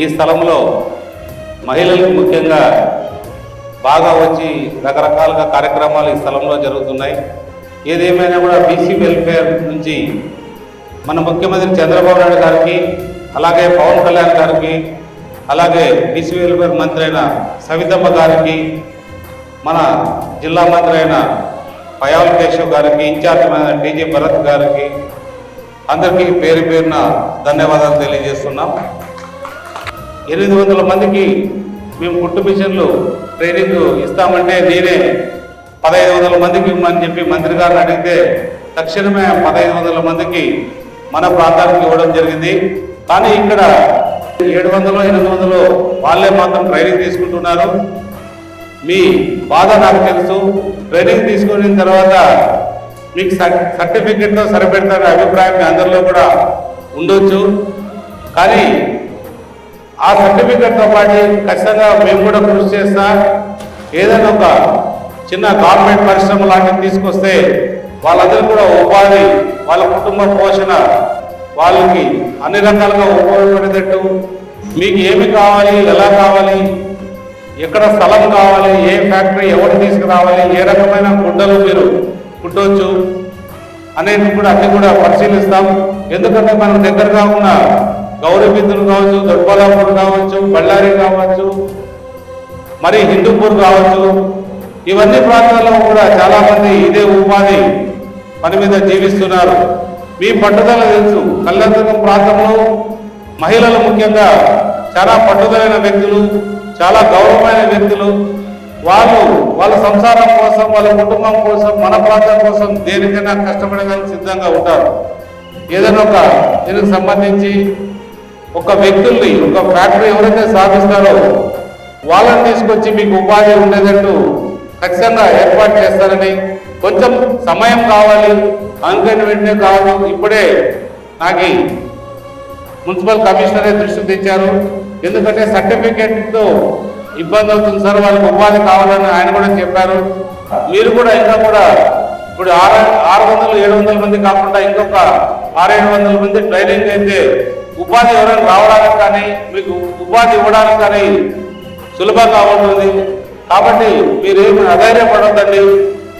ఈ స్థలంలో మహిళలకు ముఖ్యంగా బాగా వచ్చి రకరకాలుగా కార్యక్రమాలు ఈ స్థలంలో జరుగుతున్నాయి. ఏదేమైనా కూడా బీసీ వెల్ఫేర్ నుంచి మన ముఖ్యమంత్రి చంద్రబాబు నాయుడు గారికి అలాగే పవన్ కళ్యాణ్ గారికి అలాగే బీసీ వెల్ఫేర్ మంత్రి అయిన సవితమ్మ గారికి మన జిల్లా మంత్రి అయిన పయాల్ కేశవ్ గారికి ఇన్ఛార్జ్ డీజీ భరత్ గారికి అందరికీ పేరు పేరున ధన్యవాదాలు తెలియజేస్తున్నాం. ఎనిమిది వందల మందికి మేము కుట్టు మిషన్లు ట్రైనింగ్ ఇస్తామంటే నేనే పదహైదు వందల మందికి ఇవ్వమని చెప్పి మంత్రి గారిని అడిగితే తక్షణమే పదహైదు వందల మందికి మన ప్రాంతానికి ఇవ్వడం జరిగింది. కానీ ఇక్కడ ఏడు వందలు ఎనిమిది వందలు వాళ్ళే మాత్రం ట్రైనింగ్ తీసుకుంటున్నారు. మీ బాధ నాకు తెలుసు. ట్రైనింగ్ తీసుకున్న తర్వాత మీకు సర్టిఫికెట్తో సరిపెడతారనే అభిప్రాయం మీ అందరిలో కూడా ఉండొచ్చు. కానీ ఆ సర్టిఫికెట్తో పాటు ఖచ్చితంగా మేము కూడా కృషి చేస్తా. ఏదైనా ఒక చిన్న గవర్నమెంట్ పరిశ్రమ లాంటివి తీసుకొస్తే వాళ్ళందరూ కూడా ఉపాధి వాళ్ళ కుటుంబ పోషణ వాళ్ళకి అన్ని రకాలుగా ఉపయోగపడేటట్టు మీకు ఏమి కావాలి ఎలా కావాలి ఎక్కడ స్థలం కావాలి ఏ ఫ్యాక్టరీ ఎవరు తీసుకురావాలి ఏ రకమైన గుడ్డలు మీరు కుట్టవచ్చు అనేది కూడా అన్ని కూడా పరిశీలిస్తాం. ఎందుకంటే మనం దగ్గరగా ఉన్న గౌరవిందులు కావచ్చు దొడ్బలాపూర్ కావచ్చు బళ్ళారి కావచ్చు మరి హిందూపూర్ కావచ్చు ఇవన్నీ ప్రాంతాల్లో కూడా చాలా మంది ఇదే ఉపాధి పని మీద జీవిస్తున్నారు. మీ పట్టుదల తెలుసు. కళ్యాణదుర్గం ప్రాంతంలో మహిళలు ముఖ్యంగా చాలా పట్టుదలైన వ్యక్తులు చాలా గౌరవమైన వ్యక్తులు. వాళ్ళు వాళ్ళ సంసారం కోసం వాళ్ళ కుటుంబం కోసం మన ప్రాంతం కోసం దేనికైనా కష్టపడడానికి సిద్ధంగా ఉంటారు. ఏదైనా ఒక దీనికి సంబంధించి ఒక వ్యక్తుల్ని ఒక ఫ్యాక్టరీ ఎవరైతే స్థాపిస్తారో వాళ్ళని తీసుకొచ్చి మీకు ఉపాధి ఉండేటట్టు ఖచ్చితంగా ఏర్పాటు చేస్తారని కొంచెం సమయం కావాలి. అందుకని వెంటనే కాదు ఇప్పుడే నాకు మున్సిపల్ కమిషనరే దృష్టి తెచ్చారు. ఎందుకంటే సర్టిఫికేట్తో ఇబ్బంది అవుతుంది సార్ వాళ్ళకి ఉపాధి కావాలని ఆయన కూడా చెప్పారు. మీరు కూడా ఇంకా కూడా ఇప్పుడు ఆరు ఆరు వందలు ఏడు వందల మంది కాకుండా ఇంకొక ఆరేడు వందల మంది ట్రైనింగ్ అయితే ఉపాధి ఎవరైనా రావడానికి కానీ మీకు ఉపాధి ఇవ్వడానికి కానీ సులభంగా ఉంటుంది కాబట్టి మీరేమి అధైర్యపడొద్దండి.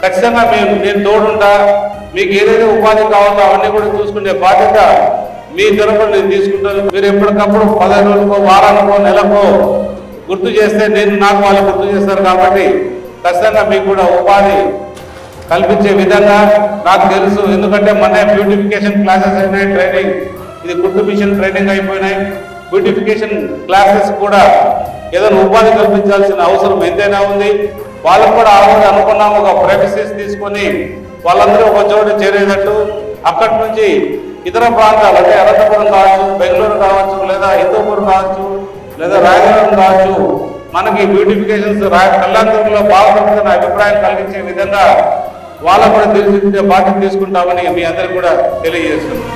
ఖచ్చితంగా మేము నేను తోడుంటా. మీకు ఏదైతే ఉపాధి కావాలో అవన్నీ కూడా చూసుకునే బాధ్యత మీ తరఫున నేను తీసుకుంటాను. మీరు ఎప్పటికప్పుడు పదహైదు రోజులకో వారానికో నెలకో గుర్తు చేస్తే నేను నాకు వాళ్ళు గుర్తు చేస్తారు కాబట్టి ఖచ్చితంగా మీకు కూడా ఉపాధి కల్పించే విధంగా నాకు తెలుసు. ఎందుకంటే మన బ్యూటిఫికేషన్ క్లాసెస్ అయినాయి ట్రైనింగ్. ఇది గుడ్డు మిషన్ ట్రైనింగ్ అయిపోయినాయి. బ్యూటిఫికేషన్ క్లాసెస్ కూడా ఏదైనా ఉపాధి కల్పించాల్సిన అవసరం ఎంతైనా ఉంది. వాళ్ళకు కూడా ఆల్రెడీ అనుకున్నాము ఒక ప్రైవసీస్ తీసుకొని వాళ్ళందరూ ఒక చోట చేరేటట్టు. అక్కడి నుంచి ఇతర ప్రాంతాలు అంటే అనంతపురం కావచ్చు బెంగళూరు కావచ్చు లేదా హిందూపూర్ కావచ్చు లేదా రాయవరం కావచ్చు మనకి బ్యూటిఫికేషన్స్ రా కళ్యాణదుర్గంలో బాగుపడుతున్న అభిప్రాయం కలిగించే విధంగా వాళ్ళ కూడా తెలిసి బాధ్యత తీసుకుంటామని మీ అందరికీ కూడా తెలియజేస్తున్నాం.